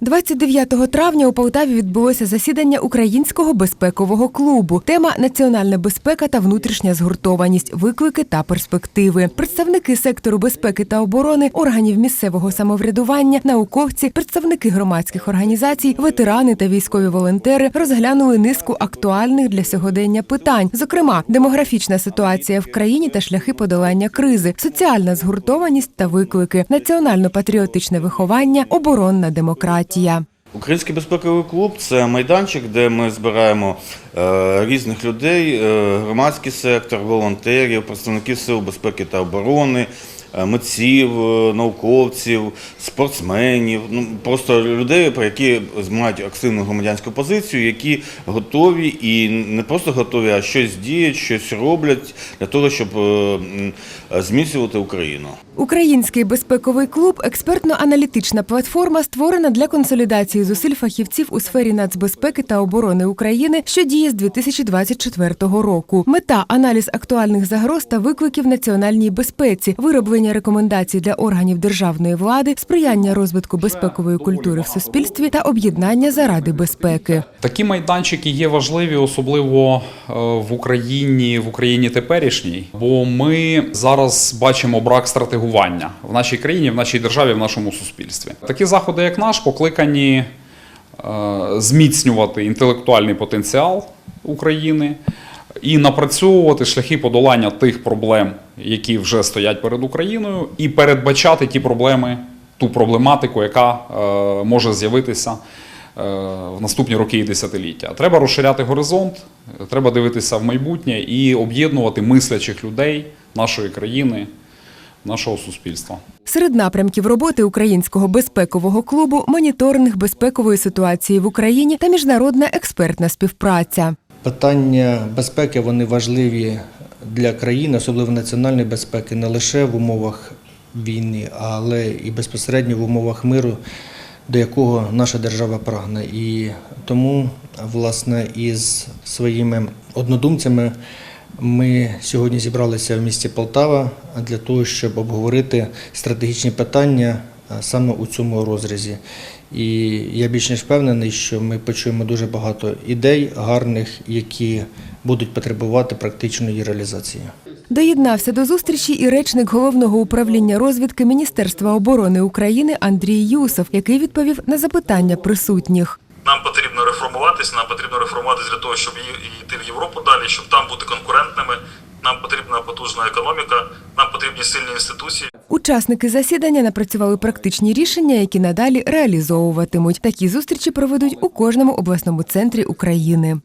29 травня у Полтаві відбулося засідання Українського безпекового клубу. Тема національна безпека та внутрішня згуртованість, виклики та перспективи. Представники сектору безпеки та оборони, органів місцевого самоврядування, науковці, представники громадських організацій, ветерани та військові волонтери розглянули низку актуальних для сьогодення питань, зокрема, демографічна ситуація в країні та шляхи подолання кризи, соціальна згуртованість та виклики, національно-патріотичне виховання, оборонна демократія. Український безпековий клуб це майданчик, де ми збираємо е, різних людей, е, громадський сектор, волонтерів, представників сил безпеки та оборони, митців, е, науковців, спортсменів, ну просто людей, які мають активну громадянську позицію, які готові і не просто готові, а щось діють, щось роблять для того, щоб е, зміцнювати Україну. Український безпековий клуб експертно-аналітична платформа створена для консолідації зусиль фахівців у сфері нацбезпеки та оборони України, що діє з 2024 року. Мета аналіз актуальних загроз та викликів національній безпеці, вироблення рекомендацій для органів державної влади, сприяння розвитку безпекової культури в суспільстві та об'єднання заради безпеки. Такі майданчики є важливі, особливо е, в Україні, в Україні теперішній, бо ми зараз бачимо брак стратегування в нашій країні, в нашій державі, в нашому суспільстві. Такі заходи, як наш, покликані е, зміцнювати інтелектуальний потенціал України і напрацьовувати шляхи подолання тих проблем, які вже стоять перед Україною, і передбачати ті проблеми, ту проблематику, яка е, може з'явитися е, в наступні роки і десятиліття. Треба розширяти горизонт, треба дивитися в майбутнє і об'єднувати мислячих людей нашої країни, нашого суспільства. Серед напрямків роботи Українського безпекового клубу моніторинг безпекової ситуації в Україні та міжнародна експертна співпраця. Питання безпеки вони важливі для країни, особливо національної безпеки, не лише в умовах війни, але і безпосередньо в умовах миру, до якого наша держава прагне. І тому, власне, із своїми однодумцями ми сьогодні зібралися в місті Полтава для того, щоб обговорити стратегічні питання саме у цьому розрізі. І я більш ніж впевнений, що ми почуємо дуже багато ідей гарних, які будуть потребувати практичної реалізації. Доєднався до зустрічі і речник головного управління розвідки Міністерства оборони України Андрій Юсов, який відповів на запитання присутніх. Нам потрібно реформуватись, нам потрібно реформуватись для того, щоб йти в Європу далі, щоб там бути конкурентними. Нам потрібна потужна економіка, нам потрібні сильні інституції. Учасники засідання напрацювали практичні рішення, які надалі реалізовуватимуть. Такі зустрічі проведуть у кожному обласному центрі України.